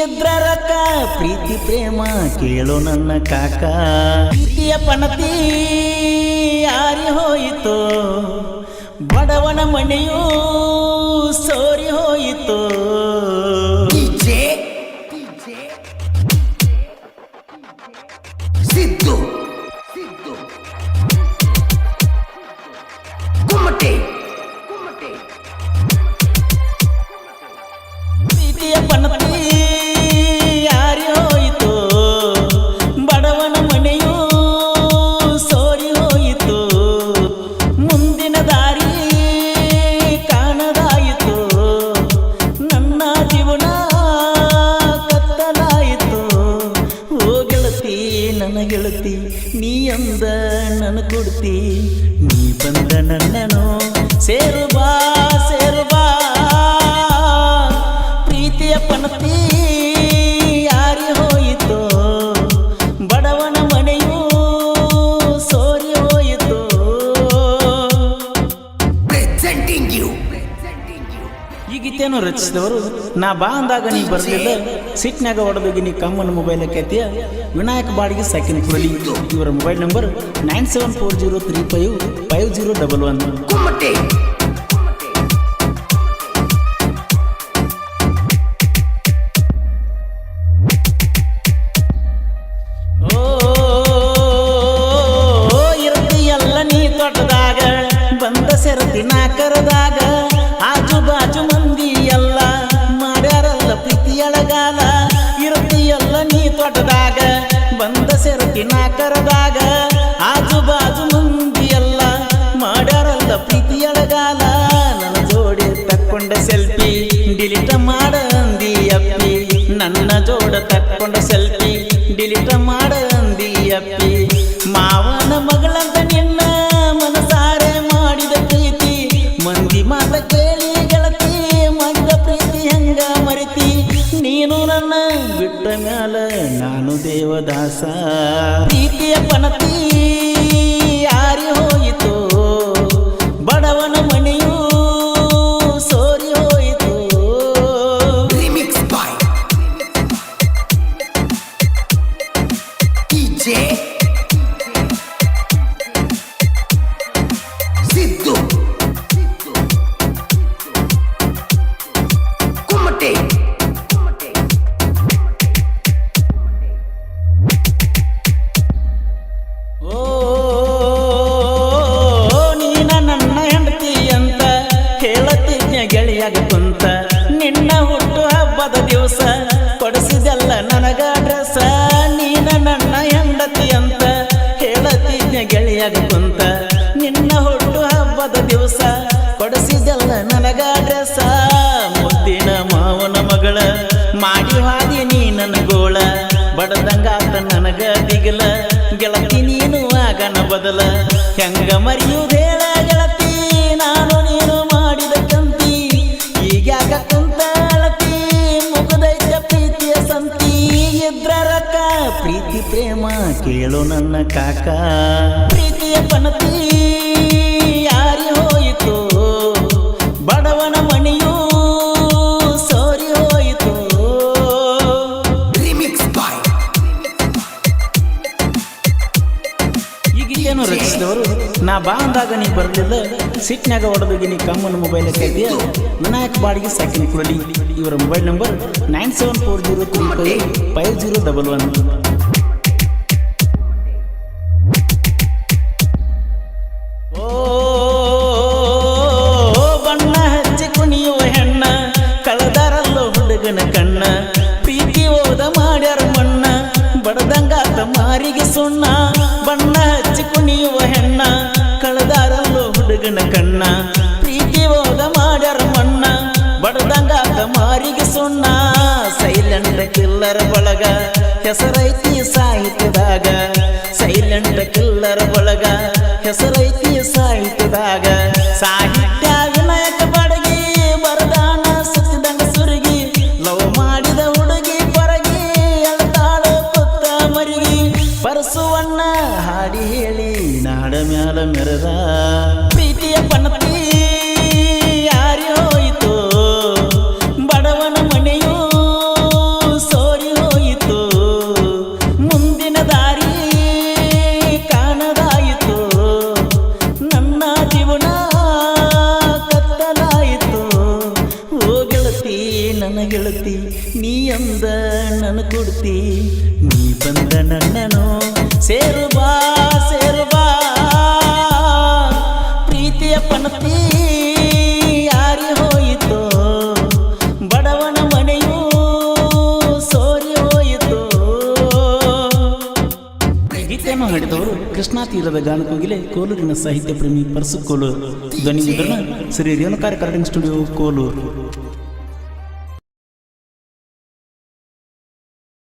ಇದ್ರರಕ ಪ್ರೀತಿ ಪ್ರೇಮ ಕೇಳು ನನ್ನ ಕಾಕ. ಪ್ರೀತಿಯ ಪಣತಿ ಯಾರಿ ಹೋಯಿತು. ಬಡವನ ಮನೆಯೂ ಸೋರಿ ಹೋಯಿತು. ನನ್ನ ಗೆಳತಿ ನೀ ಅಂದ ನನ್ನ ಕೊಡ್ತಿ ನೀ ಬಂದ ನನ್ನನು ಸೇರು ಬಾ ಸೇರು ಗೀತೆಯನ್ನು ರಚಿಸಿದವರು ನಾ ಬಾ ಅಂದಾಗ ನೀ ಬರಲಿಲ್ಲ ಸಿಟ್ನಾಗ ಹೊಡೆದೋಗಿ ನೀ ಕಮ್ಮನ ಮೊಬೈಲ್ ಕೆತ್ತಿಯ ವಿನಾಯಕ ಬಾಡಿಗೆ ಸಾಕಿನ ಕೊಡಲಿ. ಇವರ mobile number nine seven four zero three five five zero double one. ಬಂದ ಸೆರತಿ ನಾ ಕರೆದಾಗ ತಕ್ಕೊಂಡ ಸೆಲ್ಫಿ, ಡಿಲೀಟ್ ಮಾಡ ಅಂದಿ ಅಪ್ಪಿ ಮಾವನ ಮಗಳಂತ ನಿನ್ನ ಮನಸಾರೆ ಮಾಡಿದ ಪ್ರೀತಿ. ಮಂದಿ ಮಾತ ಕೇಳಿ ಗೆಳತಿ, ಮಾಡಿದ ಪ್ರೀತಿ ಹೆಂಗ ಮರಿತಿ. ನೀನು ನನ್ನ ಬಿಟ್ಟ ಮ್ಯಾಲ, ನಾನು ದೇವದಾಸ. ಪ್ರೀತಿಯ ಪಣತಿ see? ಗೆಳೆಯಾಗ ಕುಂತ ನಿನ್ನ ಹುಟ್ಟು ಹಬ್ಬದ ದಿವಸ ಕೊಡಿಸಿದಲ್ಲ ನನಗ ಮುದ್ದಿನ ಮಾವನ ಮಗಳ ಮಾಡಿ ಹಾದಿ ನೀ ನನ್ನ ಗೋಳ. ಬಡದಂಗಾತ ನನಗ ದಿಗಲ, ಗೆಳತಿ ನೀನು ಆಗನ ಬದಲ. ಹೆಂಗ ಮರಿಯುವುದ ಕೇಳು ನನ್ನ ಕಾಕ. ಪ್ರೀತಿಯ ಪಣತಿ ಯಾರಿ ಹೋಯಿತು? ಬಡವನ ಮಣಿಯು ಸೋರಿ ಹೋಯಿತು. ಈಗ ಬಾಯ್ ಈ ಗೀತೆಯನ್ನು ರಚಿಸಿದವರು? ನಾ ಬಾ ಅಂದಾಗ ನೀ ಬರಲಿಲ್ಲ. ಸಿಟ್ನಾಗ ಹೊಡೆದೋಗಿ ನೀ ಕಮ್ಮನ ಮೊಬೈಲ್ ಕೈದಿಯ ವಿನಾಯಕ್ ಬಾಡಿಗೆ ಸಾಕಿನ ಕೊಡಲಿ. ಇವರ mobile number nine seven four zero three five five zero double one ಮಾರಿಗೆ ಸುಣ್ಣ? ಬಣ್ಣ ಹಚ್ಚಿ ಕುಣಿಯುವ ಹೆಣ್ಣ. ಕಳೆದಾರಲ್ಲೋ ಹುಡುಗನ ಕಣ್ಣ. ಪ್ರೀತಿ ಹೋದ ಮಾಡ್ಯಾರ ಮಣ್ಣ. ಬಡದಂಗ ಮಾರಿಗೆ ಸುಣ್ಣ. ಸೈಲೆಂಟ್ ಕಿಲ್ಲರ ಬಳಗ ಹೆಸರೈತಿ ಸಾಹಿತ್ಯದಾಗ. ಸೈಲೆಂಟ್ ಕಿಲ್ಲರ ಬಳಗ ಹೆಸರೈತಿ ನೆರದ ಪ್ರೀತಿಯ ಪಣತಿ ಯಾರಿ ಹೋಯಿತು. ಬಡವನ ಮನೆಯೂ ಸೋರಿ ಹೋಯಿತು. ಮುಂದಿನ ದಾರಿ ಕಾಣದಾಯಿತು. ನನ್ನ ಜೀವನ ಕತ್ತಲಾಯಿತು. ಓ ಗೆಳತಿ, ನನ್ನ ಗೆಳತಿ, ನೀ ಅಂದ ನನ್ನ ಕೊಡ್ತಿ. ನೀ ಬಂದ ನನ್ನನು ಸೇರು ಬಾ ಸೇರು ಬಾ. ಪನತಿ ಯಾರಿ ಹೋಯಿತು? ಬಡವನ ಮನೆಯೂ ಸೋರಿ ಹೋಯಿತು? ಗೀತೆಯನ್ನು ಹಾಡಿದವರು ಕೃಷ್ಣಾ ತೀರದ ಗಾನಕೋಗಿಲೆ ಕೋಲೂರಿನ ಸಾಹಿತ್ಯ ಪ್ರೇಮಿ ಪರಸು ಕೋಲೂರು. ಧ್ವನಿ ಶ್ರೀ ರೇಣುಕಾರ ಕರ್ಟಿಂಗ್ ಸ್ಟುಡಿಯೋ ಕೋಲೂರು.